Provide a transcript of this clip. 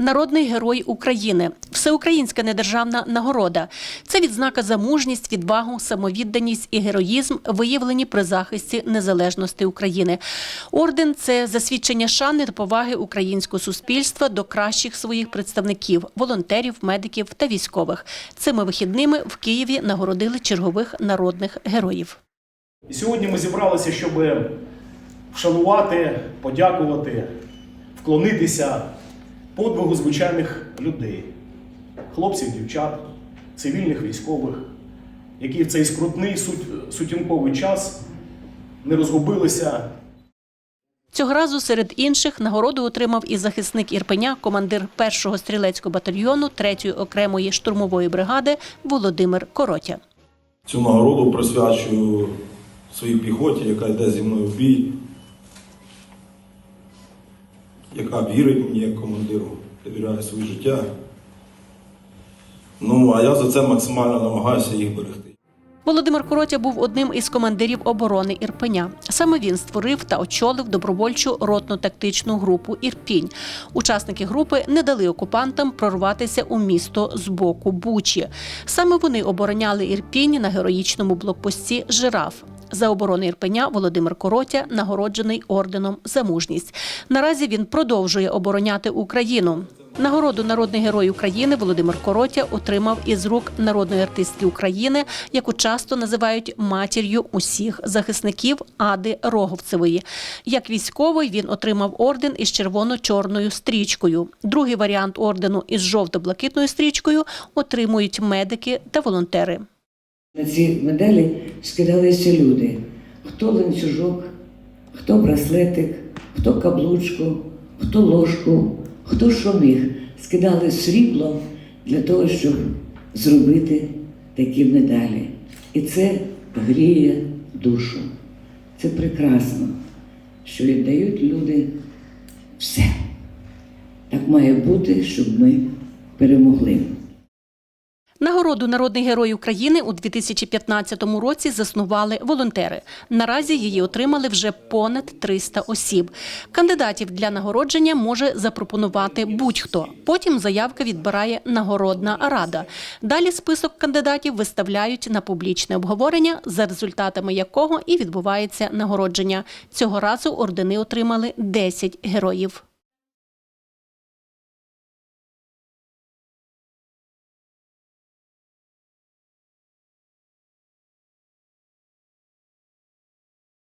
Народний герой України, всеукраїнська недержавна нагорода. Це відзнака за мужність, відвагу, самовідданість і героїзм, виявлені при захисті незалежності України. Орден це засвідчення шани та поваги українського суспільства до кращих своїх представників волонтерів, медиків та військових. Цими вихідними в Києві нагородили чергових народних героїв. І сьогодні ми зібралися, щоб вшанувати, подякувати, вклонитися подвигу звичайних людей, хлопців, дівчат, цивільних військових, які в цей скрутний сут- сутінковий час не розгубилися, Цього разу серед інших нагороду отримав і захисник Ірпеня, командир першого стрілецького батальйону 3-ї окремої штурмової бригади Володимир Коротя. Цю нагороду присвячую своїй піхоті, яка йде зі мною в бій, яка вірить мені як командиру, довіряє своє життя. Ну, а я за це максимально намагаюся їх берегти. Володимир Коротя був одним із командирів оборони Ірпеня. Саме він створив та очолив добровольчу ротну тактичну групу Ірпінь. Учасники групи не дали окупантам прорватися у місто з боку Бучі. Саме вони обороняли Ірпінь на героїчному блокпості Жираф. За оборону Ірпеня Володимир Коротя нагороджений орденом за мужність. Наразі він продовжує обороняти Україну. Нагороду Народний герой України Володимир Коротя отримав із рук народної артистки України, яку часто називають матір'ю усіх захисників Ади Роговцевої. Як військовий він отримав орден із червоно-чорною стрічкою. Другий варіант ордену із жовто-блакитною стрічкою отримують медики та волонтери. На ці медалі скидалися люди. Хто ланцюжок, хто браслетик, хто каблучку, хто ложку, хто що міг. Скидали срібло для того, щоб зробити такі медалі. І це гріє душу. Це прекрасно, що віддають люди все. Так має бути, щоб ми перемогли. Нагороду Народний герой України у 2015 році заснували волонтери. Наразі її отримали вже понад 300 осіб. Кандидатів для нагородження може запропонувати будь-хто. Потім заявка відбирає нагородна рада. Далі список кандидатів виставляють на публічне обговорення, за результатами якого і відбувається нагородження. Цього разу ордени отримали 10 героїв.